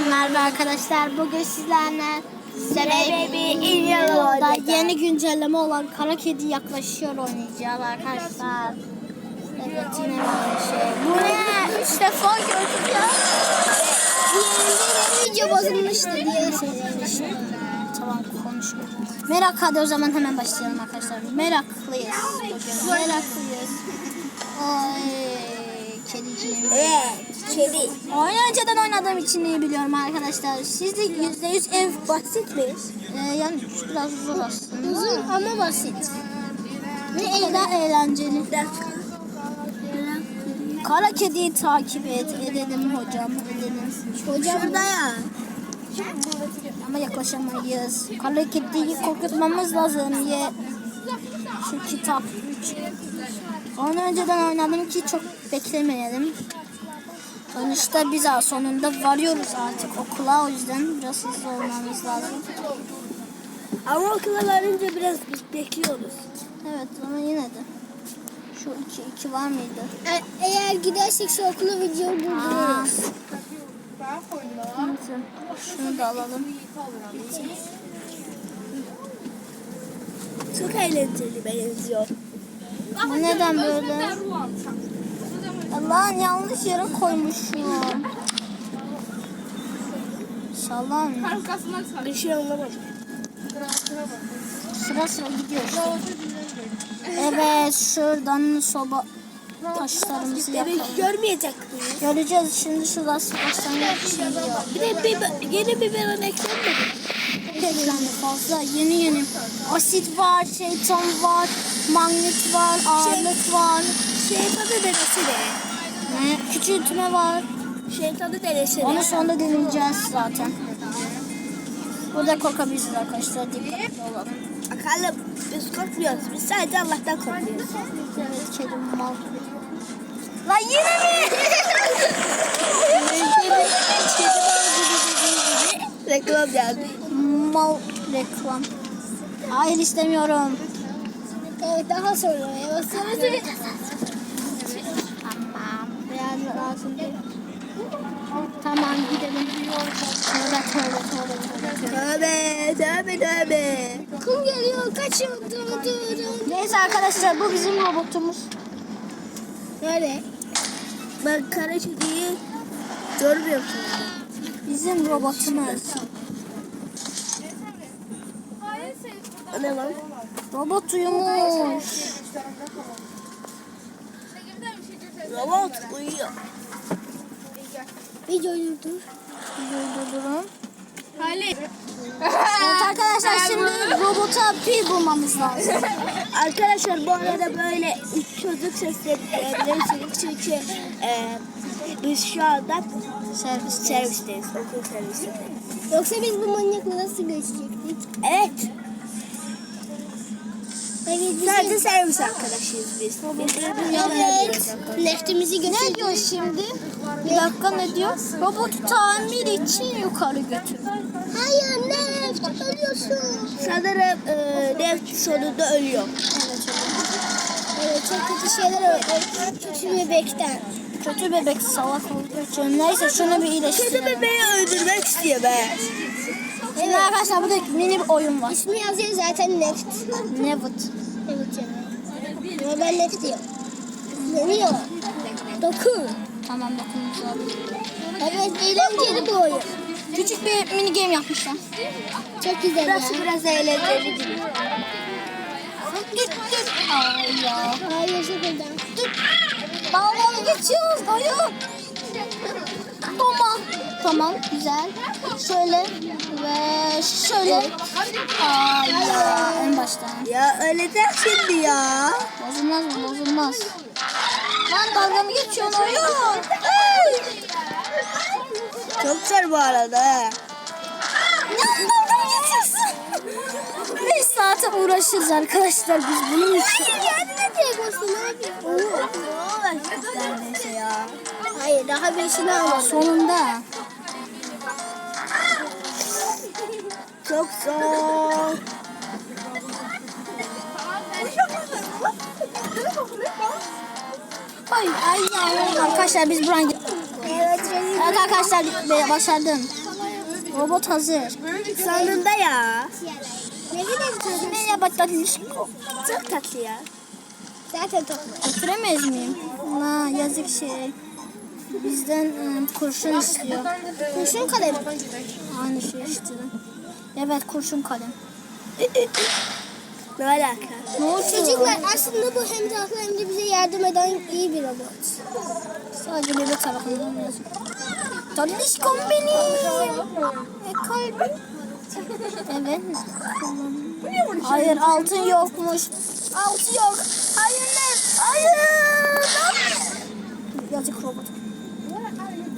merhaba arkadaşlar. Bugün sizlerle Baby in Yolda yeni güncelleme olan Kara Kedi yaklaşıyor oynayacağız arkadaşlar. Evet yine bir şey. Bu ne? Üç defa gördük ya. Diğerinde de video bozulmuştu diye söylemiştim. Tamam konuşuruz. Merak hadi o zaman hemen başlayalım arkadaşlar. Meraklıyız. Bugün meraklıyız. Ay kediciğim. Evet, kedi. Oyunu önceden oynadığım için iyi biliyorum arkadaşlar. Siz de yüzde yüz ev Basit mi? ee, yani biraz zor aslında. Uzun ama basit. Ve eğlen eğlenceli. Kara kediyi takip et. Edelim hocam. Edelim. Hocam Şurada ya. ama yaklaşamayız. Kara kediyi korkutmamız lazım. Ye. Şu kitap. Onu önceden oynadım ki çok beklemeyelim. Sonuçta biz sonunda varıyoruz artık okula o yüzden biraz hızlı olmamız lazım. Ama okula varınca biraz bekliyoruz. Evet ama yine de. Şu iki, iki var mıydı? E, eğer gidersek şu okula video. Neyse, Şunu da alalım. Çok eğlenceli benziyor. Bu neden böyle? Allah'ın yanlış yere koymuşum. İnşallah Bir şey anlamadım. sıra sıra gidiyor. Evet şuradan soba taşlarımızı yapalım. görmeyecek miyiz? Göreceğiz şimdi şurası başlangıç şimdi yok. Bir de bir, yeni biberon eklenmedi. Eklendi fazla yeni yeni. Asit var, şeytan var, magnet var, ağırlık var. Şeytanı denesi de. Ne? Küçültme var. Şeytanı denesi de. Onu sonunda deneyeceğiz zaten. Burada korkabilirsiniz arkadaşlar. Dikkatli olalım. Bakalım biz korkmuyoruz. Biz sadece Allah'tan korkuyoruz. Evet kedim mal. Lan yine mi? Reklam geldi. mal reklam. Hayır istemiyorum. Evet daha sonra. Evet sonra. Tamam. Biraz lazım değil. Tamam gidelim. Tövbe tövbe tövbe tövbe. Tövbe tövbe. Kum geliyor kaçın. Neyse arkadaşlar bu bizim robotumuz. Nerede? Ben kara çiziyi görmüyorum. Bizim robotumuz. O ne lan? Robot uyumuş. Robot uyuyor. Videoyu dur. Durdurun. Evet arkadaşlar şimdi robota pil bulmamız lazım. Arkadaşlar bu arada böyle üç çocuk sesleri duyabilirsiniz çünkü e, biz şu anda Servis. servisteyiz, okul servisindeyiz. Yoksa biz bu manyakla nasıl geçecektik? Evet. Sadece servis arkadaşıyız biz. Evet. Leftimizi Ne diyor şimdi? Bir dakika ne diyor? Robotu tamir için yukarı götür. Hayır Left ölüyorsun. Sanırım e, Left sonunda ölüyor. Evet, Evet çok kötü şeyler oluyor. Kötü bebekten. Kötü bebek salak olduğu için. Neyse şunu bir Kötü iyileştirelim. bebeği öldürmek istiyor be. Şimdi arkadaşlar burada mini bir oyun var. İsmi yazıyor zaten Left. Nevut. Evet canım. Ama ben Left diyorum. Deniyor. Dokun. Tamam dokunacağım. Evet eğlenceli bu oyun. Küçük bir mini game yapmışlar. Çok güzel Burası biraz eğlenceli gibi. Düt. Ay ya. Hayır sıfırdan. Dalgalı geçiyoruz dayı. Tamam. Güzel. Şöyle ve şöyle. Ay ya en baştan. Ya öyle der şimdi ya. Bozulmaz mı? Bozulmaz. Lan dalga mı geçiyorsun oyun? Çok zor bu arada. Lan dalga mı geçiyorsun? 5 saate uğraşırız arkadaşlar biz bunun için. Kendine tek olsun abi. Oo. Neredeyse ya. Hayır daha beşini almadım. Sonunda. Çok zor. Ay ay ay. Arkadaşlar biz buradan Evet, Evet arkadaşlar başardım. Robot hazır. Sonunda ya. Ne bileyim tadı. Merhaba tatlışko. Çok tatlı ya. Zaten toplu. Götüremez miyim? La yazık şey. Bizden ıı, kurşun istiyor. Kurşun kalemi. Aynı şey işte. Evet kurşun kalem. Ne alaka? Ne oldu? Çocuklar aslında bu hem tatlı hem de bize yardım eden iyi bir robot. Sadece bebek tarafından yazıyor. Tatlışkom benim. E kalbim. Evet. Hayır altın yokmuş. Altın yok. Hayır ne? Hayır. Yazık robot.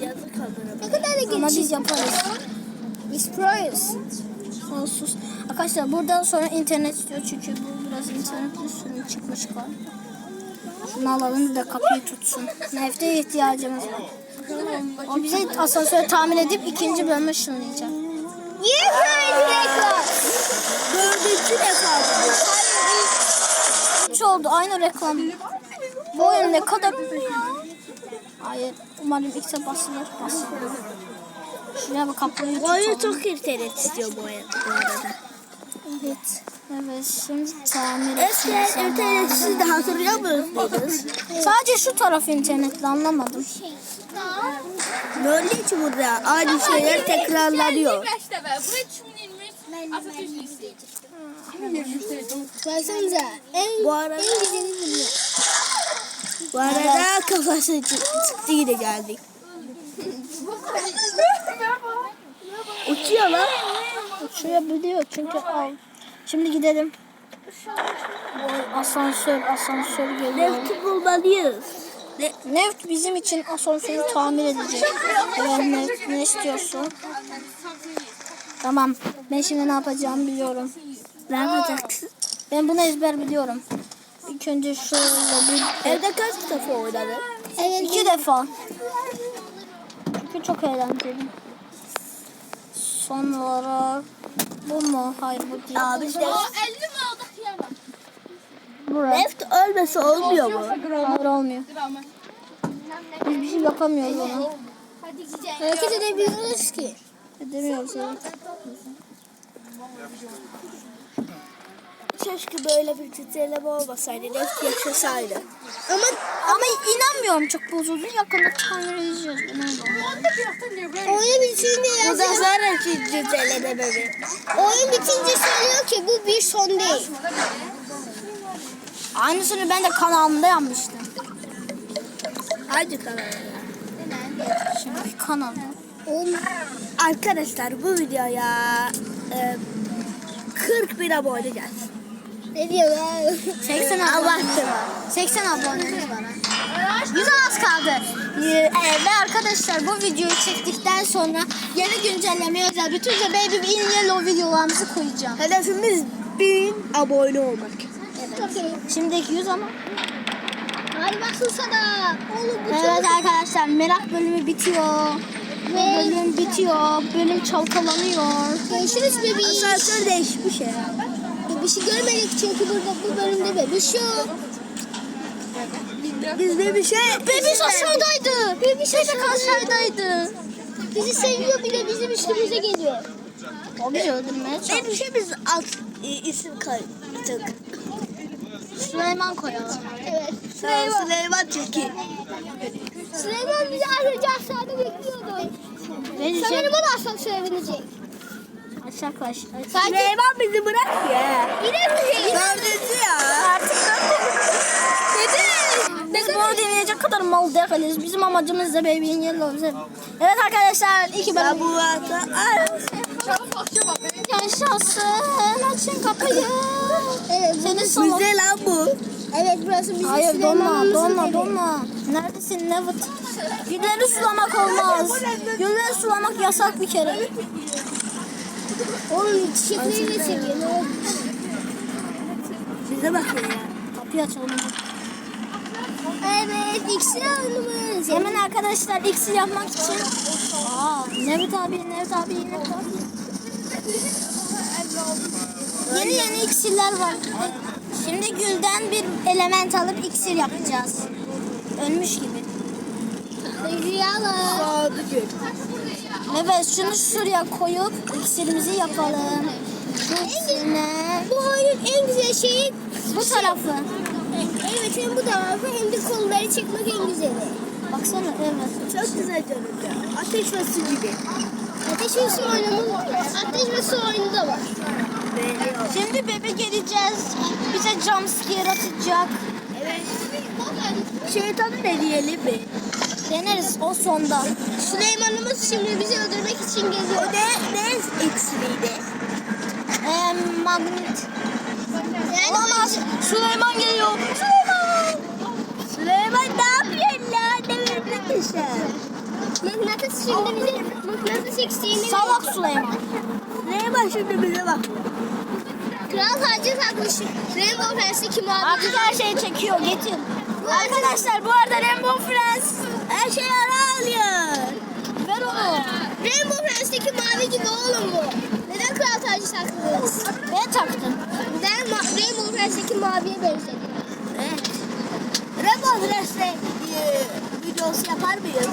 Yazık kadına. Ne kadar da Ama gelişik. biz yaparız. Biz proyuz. Sus. Arkadaşlar buradan sonra internet istiyor çünkü bu biraz internet üstüne çıkmış galiba. Şunu alalım da kapıyı tutsun. Nefte ihtiyacımız var. O bize asansörü tamir edip ikinci bölümü ışınlayacak. Yuhuu reklam. Dördüncü defa bu. Üç oldu aynı reklam. Bu oyun ne kadar Hayır umarım X'e basılır. Basılır. Şuraya bak kapıyı Bu oyun tutalım. çok internet istiyor bu, bu arada. Evet. Evet şimdi tamir Eskiden etsin. internet siz de hatırlıyor musunuz? Sadece şu taraf internetli anlamadım. Böyle ki burada aynı şeyler tekrarlanıyor. Baksanıza. En, Bu arada, en güzeli biliyor. bu arada kafası çı- çıktı yine geldik. Uçuyor lan. Uçuyabiliyor çünkü al. Şimdi gidelim. Asansör, asansör geliyor. Nefti bulmalıyız. Ne? Neft bizim için asansörü tamir edecek. Evet Neft ne istiyorsun? Tamam. Ben şimdi ne yapacağımı biliyorum. Ne yapacaksın? Ben bunu ezber biliyorum. İlk önce şöyle bir... Evde kaç defa oynadın? Evet. iki defa. Çünkü çok eğlenceli. Son olarak bu mu? Hayır bu değil. Abi işte Burası. Neft ölmesi olmuyor mu? Hayır olmuyor. Biz bir şey yapamıyoruz ona. Hareket edebiliyoruz ki. Edemiyoruz evet. Keşke böyle bir titreleme olmasaydı. Neft yaşasaydı. Ama Ama inanmıyorum çok bozuldu. Yakında. Ben öyle oyun bitince Bu da yazıyor. sonraki titreleme mi? Oyun bitince söylüyor ki bu bir son değil. Aynısını ben de kanalımda yapmıştım. Hangi kanal? Şimdi kanal. Oğlum Arkadaşlar bu videoya e, 40 bin abone gelsin. Ne diyor ya? 80 abone. Abarttım. 80 abonemiz var. ha. 100 az kaldı. Ee, ve arkadaşlar bu videoyu çektikten sonra yeni güncelleme özel bütün The Baby in Yellow videolarımızı koyacağım. Hedefimiz 1000 abone olmak. Okey. Şimdiki 100 ama. Hadi baksın sana. Oğlum bu Evet çok... arkadaşlar merak bölümü bitiyor. Bu bölüm bitiyor. Bölüm çalkalanıyor. Görüşürüz bebeğim. Asansör değişmiş ya. Şey görmedik çünkü burada bu bölümde bebiş yok. Biz şey... Bebiş aşağıdaydı. Bebiş aşağıdaydı. Bizi seviyor bile bizim üstümüze geliyor. Bizi öldürmeye çalışıyor. Benim şey biz alt e, isim koyduk. Süleyman koyalım. Evet. Süleyman. Süleyman Tilki. Süleyman bizi önce aşağıda bekliyordu. Sanırım o da asansöre binecek. Kaç. Süleyman bizi bırak ya. Yine mi? Dördüncü ya. Artık Biz bunu dinleyecek kadar mal değiliz. Bizim amacımız da Baby'in Yellow. Evet arkadaşlar iki Ben bölüm. bu hafta... Yaşasın açın kapıyı. Evet. Seni salon. Bize lan bu. Evet burası bizim Hayır donma donma donma. Neredesin Nevit? Gülleri sulamak olmaz. Gülleri sulamak yasak bir kere. Oğlum çiçekleri de seviyor. Ne oldu? Bize bakın ya. Kapıyı açalım. Evet iksir alınımız. Hemen arkadaşlar iksir yapmak için. Aa, Nevit abi, Nevit abi, Nevit. Yeni yeni iksirler var. Şimdi gülden bir element alıp iksir yapacağız. Ölmüş gibi. Rüyalar. oldu ki. Evet şunu şuraya koyup iksirimizi yapalım. Üstüne Bu oyunun en güzel şeyi bu tarafı. evet hem bu tarafı hem de kolları çekmek en güzeli. Baksana evet. Çok güzel görünüyor. Ateş ve su gibi. Ateş ve su oyunu Ateş ve su oyunu da var. Şimdi bebe geleceğiz. Bize jumpscare atacak. Evet. Şeytanı deneyelim mi? Deneriz o sonda. Süleyman'ımız şimdi bizi öldürmek için O geliyor. ne, ne iksiriydi? Ee, magnet. Yani Olamaz. Süleyman geliyor. Süleyman. Süleyman ne yapıyorsun? Ne verdin sen? mıknatıs şimdi bizi mıknatıs eksiğini Salak Süleyman. Süleyman şimdi bize bak. Kral tacı takmış. Rainbow Friends'teki mavi. Artık her şeyi çekiyor. Getir. Arkadaşlar bu arada Rainbow Friends. Her şey ara alıyor. Ver onu. Rainbow Friends'teki mavi gibi oğlum bu. Neden kral tacı taktınız? Ben taktım. Ben ma- Rainbow Friends'teki maviye benzedi. Evet. Rainbow Friends'le e, videosu yapar mıyız?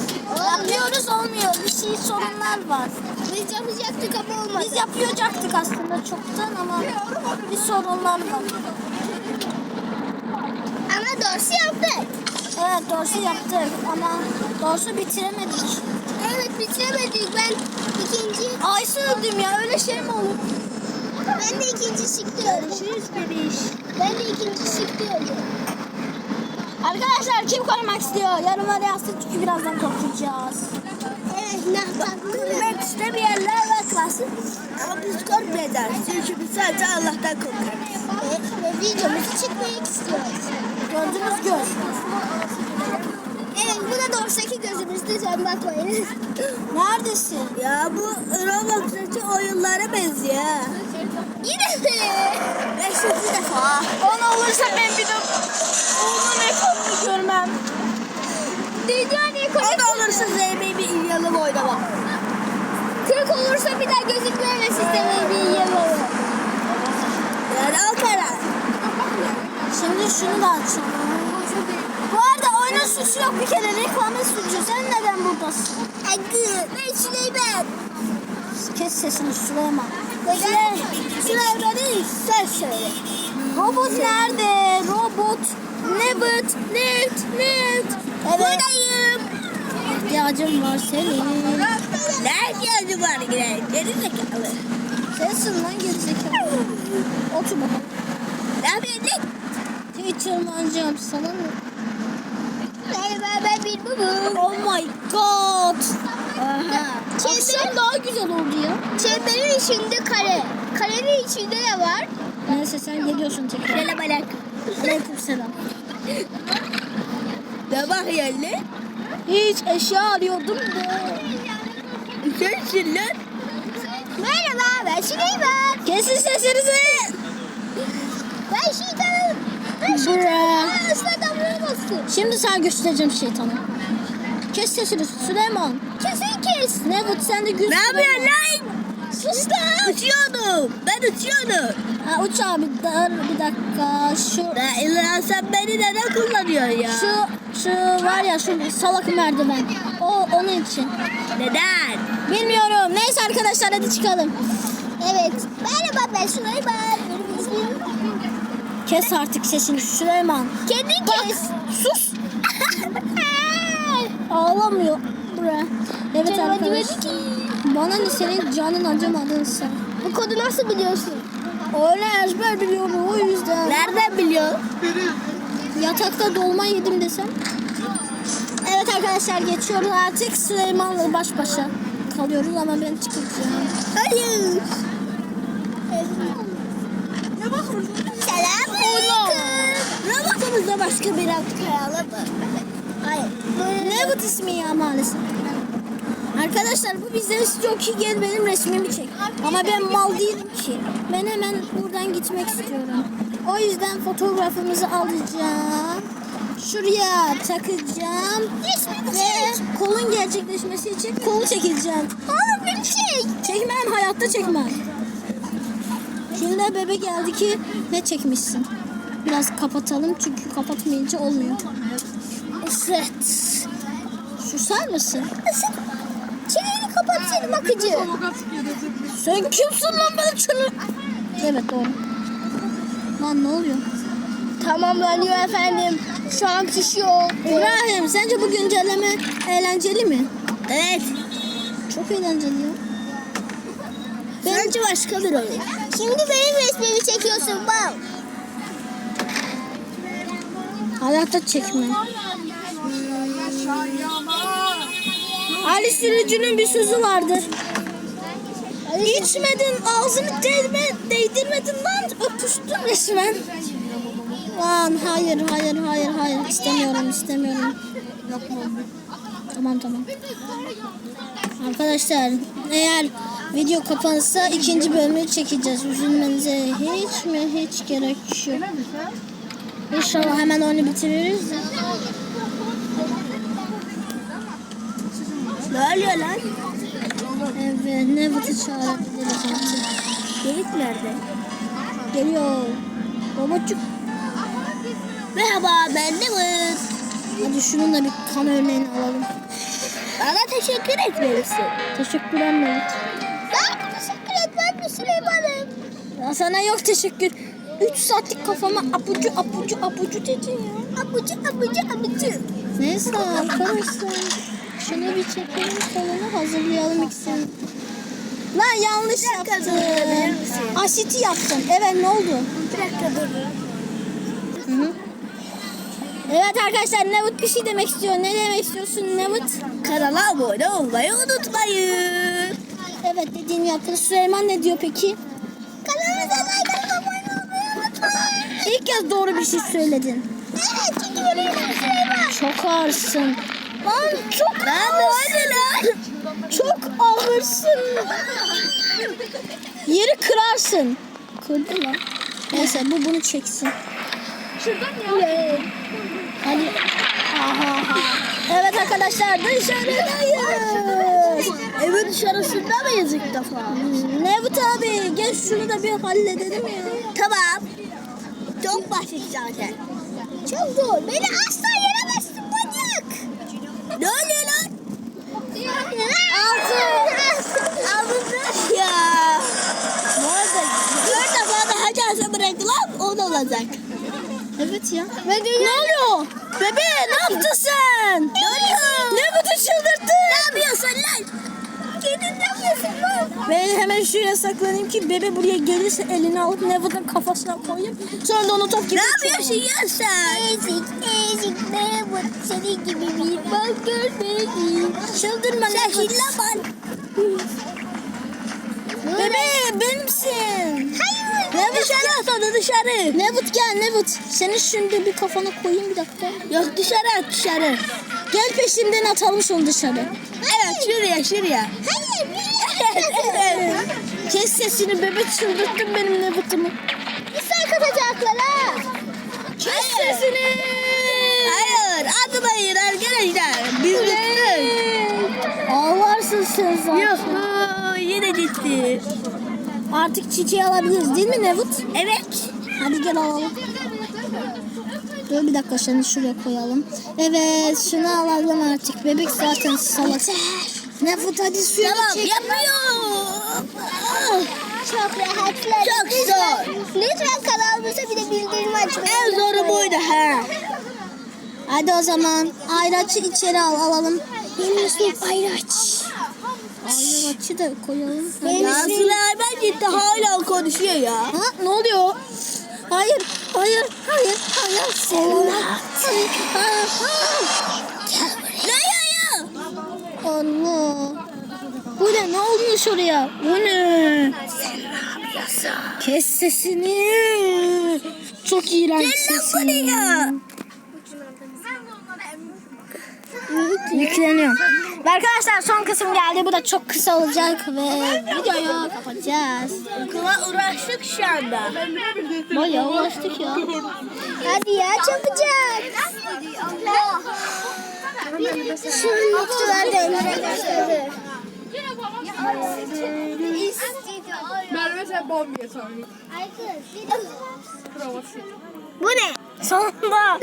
Yapıyoruz olmuyor. Bir şey sorunlar var. Biz yapacaktık ama olmadı. Biz yapıyacaktık aslında çoktan ama bir sorunlar var. Ama doğrusu yaptık. Evet doğrusu yaptık ama doğrusu bitiremedik. Evet bitiremedik. Ben ikinci, Ayşe öldüm ya öyle şey mi olur? ben de ikinci çıktı öldüm. Görüşürüz bebiş. Ben de ikinci öldüm. Arkadaşlar kim korumak istiyor? Yorumlara yazsın çünkü birazdan korkacağız. Evet ne? Korkmak istemeyenler bakmasın. Ama biz korkmayacağız. Çünkü biz sadece Allah'tan korkarız. Evet, ve videomuzu çekmek istiyoruz. Gördünüz göz. Evet bu da doğrusaki gözümüzde sen bakmayın. Neredesin? Ya bu Roblox'taki oyunlara benziyor. Yine mi? Beşinci defa. Ona olursa ben bir de onun ekrandını görmem. Dünya O da olursa Zeynep'i bir İlyalı oynamak. Kırk olursa bir daha gözükmeme sistemi bir olur. Yani o karar. Şimdi şunu da açalım. Bu arada oyunun suçu yok bir kere reklamın suçu. Sen neden buradasın? Hadi ben Süleyman. Kes sesini Süleyman. Neden? Süleyman'ı sen söyle. Robot nerede? Robot. Nebut. Net. Net. Evet. Buradayım. İhtiyacım var senin. Nerede yazı var? Geri zekalı. Sensin lan gerizekalı. Otur bakalım. Ne yapıyorsun? Hiç tırmanacağım sana mı? Merhaba ben bir babam. Oh my god. Aha. Akşam daha güzel oldu ya. Çemberin içinde kare. Karenin içinde ne var? Neyse sen geliyorsun tekrar. Selam alak. Aleyküm selam. Ne bakıyorsun lan? Hiç eşya arıyordum da. Sensin lan. Merhaba ben Süleyman. Kesin sesinizi. Ben şeytanım. Bra. bastı. Şimdi sana göstereceğim şeytanı. Kes sesini Süleyman. Kesin kes. Nebut sen de gül. Ne yapıyorsun lan? Sus lan. Uçuyordum. Ben uçuyordum. Ha, uç abi dur bir dakika. Şu Ya illa sen beni neden kullanıyorsun ya? şu şu var ya şu salak merdiven. O onun için. Neden? Bilmiyorum. Neyse arkadaşlar hadi çıkalım. Evet. Merhaba ben Süleyman. Kes artık sesini Süleyman. Kendin kes. Sus. Ağlamıyor. Buraya. Evet Canım arkadaşlar. ki. Bana ne senin canın acımadın sen. Bu kodu nasıl biliyorsun? Öyle ezber biliyorum o yüzden. Nereden biliyorsun? Yatakta dolma yedim desem. Evet arkadaşlar geçiyoruz artık Süleyman'la baş başa kalıyoruz ama ben çıkacağım. Hayır. Robotumuzda başka bir alt kayalım mı? Hayır. Ne bu ismi ya maalesef. Arkadaşlar bu bizden istiyor ki gel benim resmimi çek. Ama ben mal değilim ki. Ben hemen buradan gitmek istiyorum. O yüzden fotoğrafımızı alacağım. Şuraya takacağım. Ve kolun gerçekleşmesi için kolu çekeceğim. Oğlum bir şey. Çekmem hayatta çekmem. Şimdi bebe geldi ki ne çekmişsin? Biraz kapatalım çünkü kapatmayınca olmuyor. Evet. Susar mısın? seni bakıcı. Sen kimsin lan bana şunu? Evet doğru. Lan ne oluyor? Tamamlanıyor efendim. Şu an pişiyor. İbrahim sence bu güncelleme eğlenceli mi? Evet. Çok eğlenceli ya. Bence başkadır öyle. Şimdi benim resmimi çekiyorsun bak. Hayatta çekme. Ali Sürücü'nün bir sözü vardır. İçmedin, ağzını değme, değdirmedin lan, öpüştün resmen. Lan hayır, hayır, hayır, hayır. İstemiyorum, istemiyorum. Tamam, tamam. Arkadaşlar, eğer video kapanırsa ikinci bölümü çekeceğiz. Üzülmenize hiç mi hiç gerek yok. İnşallah hemen onu bitiririz. de. Ne oluyor lan? Evet, Nevat'ı çağırabiliriz artık. Delik nerede? Geliyor. Robotçuk. Merhaba ben Nevin. Hadi şunun da bir kan örneğini alalım. Bana teşekkür etmelisin. Teşekkürler Nevat. Ben teşekkür etmem mi Süleyman'ım? Sana yok teşekkür. 3 saatlik kafama apucu apucu apucu dedin ya. Abucu abucu abucu. Neyse arkadaşlar. Şunu bir çekelim sonra hazırlayalım ikisini. Lan yanlış misin? Asiti yaptın. Evet ne oldu? Bir dakika dur. Hı hı. Evet arkadaşlar Nevut bir şey demek istiyor. Ne demek istiyorsun Nevut? Kanala abone olmayı unutmayın. Evet dediğini yaptın. Süleyman ne diyor peki? İlk kez doğru bir şey söyledin. Evet çünkü benim Süleyman. Çok ağırsın. Lan çok Lan ne oldu lan? Çok ağırsın. Yeri kırarsın. Kırdı lan. Neyse bu bunu çeksin. Hadi. Aha, aha. Evet arkadaşlar dışarıdayız. Evin dışarısında mıyız ilk defa? Nevut abi gel şunu da bir halledelim ya. Tamam. Çok basit zaten. Çok zor. Beni asla yenemezsin manyak. Ne oluyor lan? Altı. Alındı ya. Bu arada dört defa daha şansı bıraktı lan. O da olacak. Evet ya. ne oluyor? Bebe ne yaptın sen? Ne oluyor? Çıldırttın. Ne lan? Kendin ne yapıyorsun lan? Ben hemen şuraya saklanayım ki bebe buraya gelirse elini alıp Nevut'un kafasına koyayım. Sonra da onu top gibi Ne yapıyorsun ya sen? Ezik ezik ne bu senin gibi bir bak görmedim. Çıldırma Sen Nevut. hillaman. Bebe benimsin. Hayır. Nevut dışarı sana dışarı. Nevut gel Nevut. Senin şimdi bir kafana koyayım bir dakika. Yok dışarı at dışarı. Gel peşimden atalım şunu dışarı. Evet şuraya şuraya. Hayır. Evet. Kes sesini bebe çıldırttın benim Nevut'umu. Bir sayı katacaklar ha. Kes sesini. Hayır atmayın arkadaşlar. Biz bittik. Ağlarsın sen zaten. Yok yine gitti. Artık çiçeği alabiliriz değil mi Nevut? Evet. Hadi gel alalım. Dur bir dakika seni şuraya koyalım. Evet şunu alalım artık. Bebek zaten salak. Nevut hadi suya Tamam çek. yapıyorum. Çok rahatlar. Çok zor. Lütfen kanalımıza bir de bildirim açmayı En zoru buydu ha. Hadi o zaman ayraçı içeri al alalım. Benim ismim Ayraç. Ayraçı da koyalım. Hadi. Ya Süleyman gitti hala konuşuyor ya. Ha, ne oluyor? Hayır, hayır, hayır, hayır. Senin Ne ya ya? Allah. Bu ne? Ne olmuş oraya? Bu ne? Kes sesini. Çok iğrenç Gel lan sesin. buraya. Yükleniyor. Ve arkadaşlar son kısım geldi. Bu da çok kısa olacak ve videoyu kapatacağız. Okula uğraştık şu anda. Bayağı uğraştık ya. Hadi ya çabucak. Şu noktalar gösterdi. Merve sen bomba sonra. Bu ne? Sonunda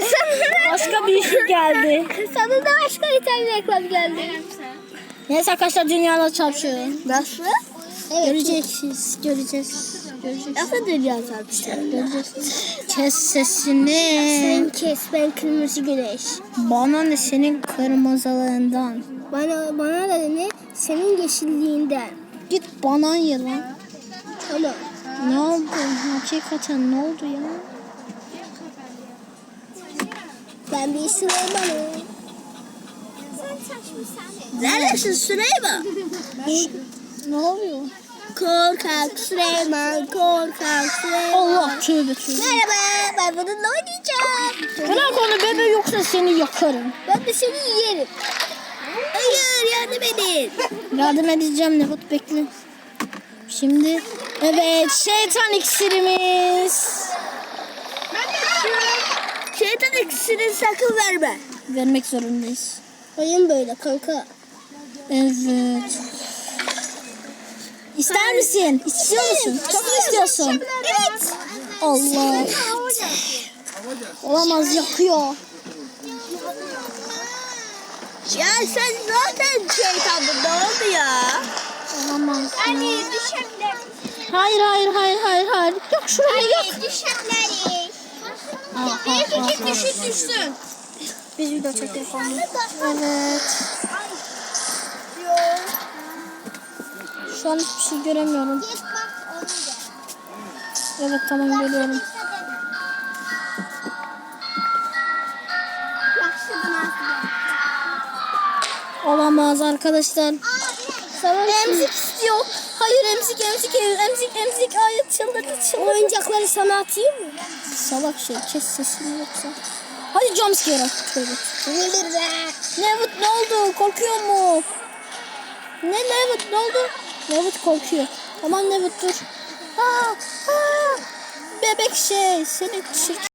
başka bir şey geldi. Sonunda başka bir tane reklam geldi. Neyse arkadaşlar dünyada çarpışıyor. Nasıl? Göreceksiniz. Göreceğiz. Göreceğiz. Nasıl dünya çarpışıyor? Göreceğiz. Kes sesini. Sen kes ben kırmızı güneş. Bana ne senin kırmızılığından. Bana bana da ne? Senin yeşilliğinden. Git bana ye lan. Tamam. Ne oldu? Hakikaten ne oldu ya? Ben bir Süleyman'ım. Neredesin Süleyman? Ne oluyor? Korkak Süleyman, korkak Süleyman. Allah tövbe tövbe. Merhaba, ben bununla oynayacağım. Bırak onu bebe yoksa seni yakarım. Ben de seni yerim. Hayır, yardım edin. Yardım edeceğim Nebut bekle. Şimdi evet şeytan iksirimiz. Şeytan ikisini sakın verme. Vermek zorundayız. Oyun böyle kanka. Evet. İster misin? İstiyor musun? Çok mu istiyorsun? Evet. Allah. Olamaz yakıyor. Ya sen zaten şeytandın. Ne oldu ya? Olamaz. Anne düşenler. Hayır hayır hayır hayır hayır. Yok şuraya yok. Anne düşenler. Bir ah. düşük düşsün. Biz video çekiyoruz. Evet. Şu an hiçbir şey göremiyorum. Evet tamam görüyorum. Olamaz arkadaşlar. Emzik istiyor. Hayır emzik emzik emzik emzik. Hayır çıldırdı çıldırdı. Oyuncakları sana atayım mı? Salak şey kes sesini yoksa. Hadi jumpscare at. Be. Nevut ne oldu? Korkuyor mu? Ne Nevut ne oldu? Nevut korkuyor. Aman Nevut dur. Aa, aa. Bebek şey seni çirkin